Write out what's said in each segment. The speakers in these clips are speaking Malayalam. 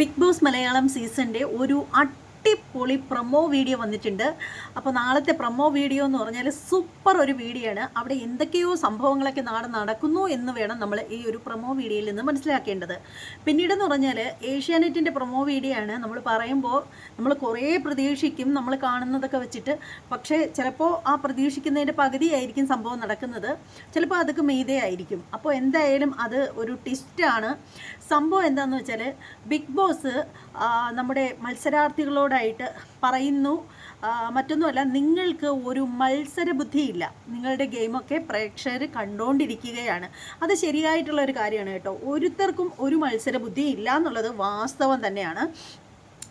ബിഗ് ബോസ് മലയാളം സീസണിന്റെ ഒരു അടിപൊളി പ്രൊമോ വീഡിയോ വന്നിട്ടുണ്ട്. അപ്പോൾ നാളത്തെ പ്രൊമോ വീഡിയോ എന്ന് പറഞ്ഞാൽ സൂപ്പർ ഒരു വീഡിയോ ആണ്. അവിടെ എന്തൊക്കെയോ സംഭവങ്ങളൊക്കെ നാട് നടക്കുന്നു എന്ന് വേണം നമ്മൾ ഈ ഒരു പ്രൊമോ വീഡിയോയിൽ നിന്ന് മനസ്സിലാക്കേണ്ടത്. പിന്നീടെന്ന് പറഞ്ഞാൽ ഏഷ്യാനെറ്റിന്റെ പ്രൊമോ വീഡിയോ ആണ്. നമ്മൾ പറയുമ്പോൾ നമ്മൾ കുറേ പ്രതീക്ഷിക്കും നമ്മൾ കാണുന്നതൊക്കെ വെച്ചിട്ട്. പക്ഷേ ചിലപ്പോൾ ആ പ്രതീക്ഷിക്കുന്നതിന്റെ പകുതിയായിരിക്കും സംഭവം നടക്കുന്നത്. ചിലപ്പോൾ അതൊക്കെ മെയ്തേ ആയിരിക്കും അപ്പോൾ എന്തായാലും അത് ഒരു ടിസ്റ്റാണ് സംഭവം എന്താണെന്ന് വെച്ചാൽ ബിഗ് ബോസ് നമ്മുടെ നമ്മുടെ മത്സരാർത്ഥികളോടായിട്ട് പറയുന്നു. മറ്റൊന്നുമല്ല നിങ്ങൾക്ക് ഒരു മത്സര ബുദ്ധിയില്ല നിങ്ങളുടെ ഗെയിമൊക്കെ പ്രേക്ഷകർ കണ്ടുകൊണ്ടിരിക്കുകയാണ് അത് ശരിയായിട്ടുള്ള ഒരു കാര്യമാണ് കേട്ടോ. ഒരുത്തർക്കും ഒരു മത്സര ബുദ്ധി ഇല്ല എന്നുള്ളത് വാസ്തവം തന്നെയാണ്.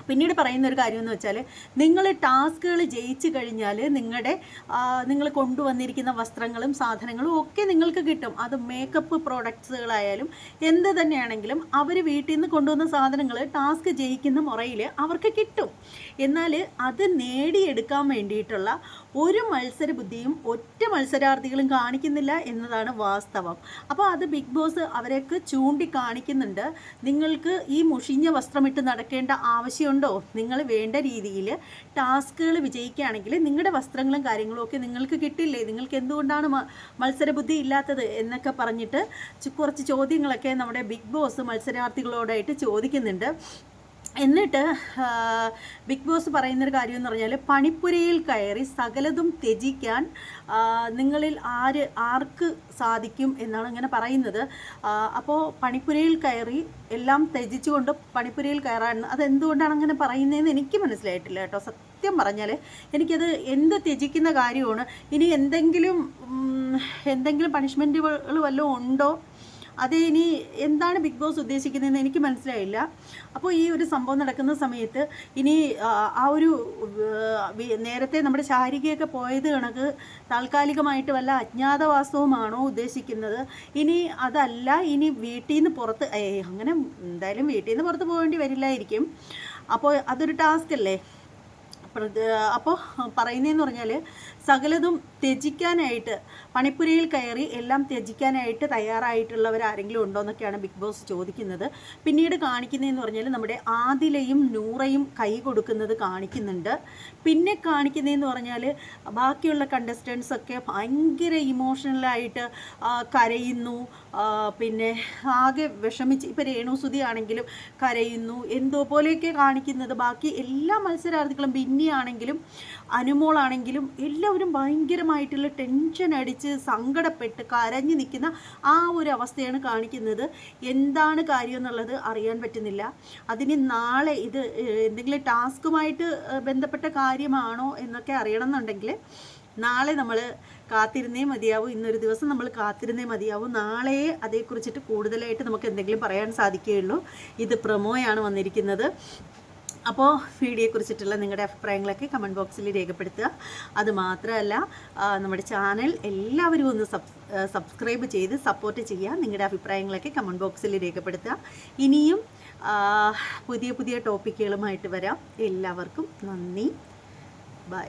പിന്നീട് പറയുന്ന ഒരു കാര്യം എന്ന് വെച്ചാൽ നിങ്ങൾ ടാസ്കുകൾ ജയിച്ചു കഴിഞ്ഞാൽ നിങ്ങളുടെ നിങ്ങൾ കൊണ്ടുവന്നിരിക്കുന്ന വസ്ത്രങ്ങളും സാധനങ്ങളും ഒക്കെ നിങ്ങൾക്ക് കിട്ടും. അത് മേക്കപ്പ് പ്രോഡക്ട്സുകളായാലും എന്ത് തന്നെയാണെങ്കിലും അവർ വീട്ടിൽ നിന്ന് കൊണ്ടുവന്ന സാധനങ്ങൾ ടാസ്ക് ജയിക്കുന്ന മുറയിൽ അവർക്ക് കിട്ടും. എന്നാൽ അത് നേടിയെടുക്കാൻ വേണ്ടിയിട്ടുള്ള ഒരു മത്സര ബുദ്ധിയും ഒറ്റ മത്സരാർത്ഥികളും കാണിക്കുന്നില്ല എന്നതാണ് വാസ്തവം. അപ്പോൾ അത് ബിഗ് ബോസ് അവരെയൊക്കെ ചൂണ്ടിക്കാണിക്കുന്നുണ്ട്. നിങ്ങൾക്ക് ഈ മുഷിഞ്ഞ വസ്ത്രമിട്ട് നടക്കേണ്ട ആവശ്യമുണ്ടോ നിങ്ങൾ വേണ്ട രീതിയിൽ ടാസ്കുകൾ വിജയിക്കുകയാണെങ്കിൽ നിങ്ങളുടെ വസ്ത്രങ്ങളും കാര്യങ്ങളും ഒക്കെ നിങ്ങൾക്ക് കിട്ടില്ലേ? നിങ്ങൾക്ക് എന്തുകൊണ്ടാണ് മത്സരബുദ്ധി ഇല്ലാത്തത് എന്നൊക്കെ പറഞ്ഞിട്ട് കുറച്ച് ചോദ്യങ്ങളൊക്കെ നമ്മുടെ ബിഗ് ബോസ് മത്സരാർത്ഥികളോടായിട്ട് ചോദിക്കുന്നുണ്ട്. എന്നിട്ട് ബിഗ് ബോസ് പറയുന്നൊരു കാര്യം എന്ന് പറഞ്ഞാൽ പണിപ്പുരയിൽ കയറി സകലതും ത്യജിക്കാൻ നിങ്ങളിൽ ആര് ആർക്ക് സാധിക്കും എന്നാണ് ഇങ്ങനെ പറയുന്നത്. അപ്പോൾ പണിപ്പുരയിൽ കയറി എല്ലാം ത്യജിച്ചുകൊണ്ട് പണിപ്പുരയിൽ കയറാൻ അതെന്തുകൊണ്ടാണ് അങ്ങനെ പറയുന്നതെന്ന് എനിക്ക് മനസ്സിലായിട്ടില്ല കേട്ടോ. സത്യം പറഞ്ഞാൽ എനിക്കത് എന്ത് ത്യജിക്കുന്ന കാര്യമാണ് ഇനി എന്തെങ്കിലും എന്തെങ്കിലും പണിഷ്മെന്റുകൾ വല്ലതും ഉണ്ടോ? അത് ഇനി എന്താണ് ബിഗ് ബോസ് ഉദ്ദേശിക്കുന്നതെന്ന് എനിക്ക് മനസ്സിലായില്ല. അപ്പോൾ ഈ ഒരു സംഭവം നടക്കുന്ന സമയത്ത് ഇനി ആ, ഒരു നേരത്തെ നമ്മുടെ ശാരികയൊക്കെ പോയത് കണക്ക് താൽക്കാലികമായിട്ട് വല്ല അജ്ഞാതവാസവുമാണോ ഉദ്ദേശിക്കുന്നത്. ഇനി അതല്ല ഇനി വീട്ടിൽ നിന്ന് പുറത്ത് അങ്ങനെ എന്തായാലും വീട്ടിൽ നിന്ന് പുറത്ത് പോകേണ്ടി വരില്ലായിരിക്കും. അപ്പോൾ അതൊരു ടാസ്ക് അല്ലേ അപ്പോൾ പറയുന്നതെന്ന് പറഞ്ഞാൽ സകലതും ത്യജിക്കാനായിട്ട് പണിപ്പുരയിൽ കയറി എല്ലാം ത്യജിക്കാനായിട്ട് തയ്യാറായിട്ടുള്ളവർ ആരെങ്കിലും ഉണ്ടോ എന്നൊക്കെയാണ് ബിഗ് ബോസ് ചോദിക്കുന്നത്. പിന്നീട് കാണിക്കുന്നതെന്ന് പറഞ്ഞാൽ നമ്മുടെ ആദിലയും നൂറയും കൈ കൊടുക്കുന്നത് കാണിക്കുന്നുണ്ട്. പിന്നെ കാണിക്കുന്നതെന്ന് പറഞ്ഞാൽ ബാക്കിയുള്ള കണ്ടസ്റ്റൻസ് ഒക്കെ ഭയങ്കര ഇമോഷണലായിട്ട് കരയുന്നു. പിന്നെ ആകെ വിഷമിച്ച് ഇപ്പോൾ രേണുസുതി ആണെങ്കിലും കരയുന്നു. എന്തോ പോലെയൊക്കെ കാണിക്കുന്നത്. ബാക്കി എല്ലാ മത്സരാർത്ഥികളും ബിന്നി ആണെങ്കിലും അനുമോളാണെങ്കിലും എല്ലാവരും ഭയങ്കരമായിട്ടുള്ള ടെൻഷൻ അടിച്ച് സങ്കടപ്പെട്ട് കരഞ്ഞു നിൽക്കുന്ന ആ ഒരു അവസ്ഥയാണ് കാണിക്കുന്നത്. എന്താണ് കാര്യം എന്നുള്ളത് അറിയാൻ പറ്റുന്നില്ല. അതിന് നാളെ ഇത് എന്തെങ്കിലും ടാസ്കുമായിട്ട് ബന്ധപ്പെട്ട കാര്യമാണോ എന്നൊക്കെ അറിയണം എന്നുണ്ടെങ്കിൽ നാളെ നമ്മൾ കാത്തിരുന്നേ മതിയാവും. ഇന്നൊരു ദിവസം നമ്മൾ കാത്തിരുന്നേ മതിയാവും. നാളെ അതേക്കുറിച്ചിട്ട് കൂടുതലായിട്ട് നമുക്ക് എന്തെങ്കിലും പറയാൻ സാധിക്കുകയുള്ളൂ. ഇത് പ്രമോയാണ് വന്നിരിക്കുന്നത്. അപ്പോൾ വീഡിയോയെക്കുറിച്ചിട്ടുള്ള നിങ്ങളുടെ അഭിപ്രായങ്ങളൊക്കെ കമന്റ് ബോക്സിൽ രേഖപ്പെടുത്തുക. അതുമാത്രമല്ല നമ്മുടെ ചാനൽ എല്ലാവരും ഒന്ന് സബ് സബ്സ്ക്രൈബ് ചെയ്ത് സപ്പോർട്ട് ചെയ്യുക. നിങ്ങളുടെ അഭിപ്രായങ്ങളൊക്കെ കമന്റ് ബോക്സിൽ രേഖപ്പെടുത്തുക. ഇനിയും പുതിയ പുതിയ ടോപ്പിക്കുകളുമായിട്ട് വരാം. എല്ലാവർക്കും നന്ദി. ബൈ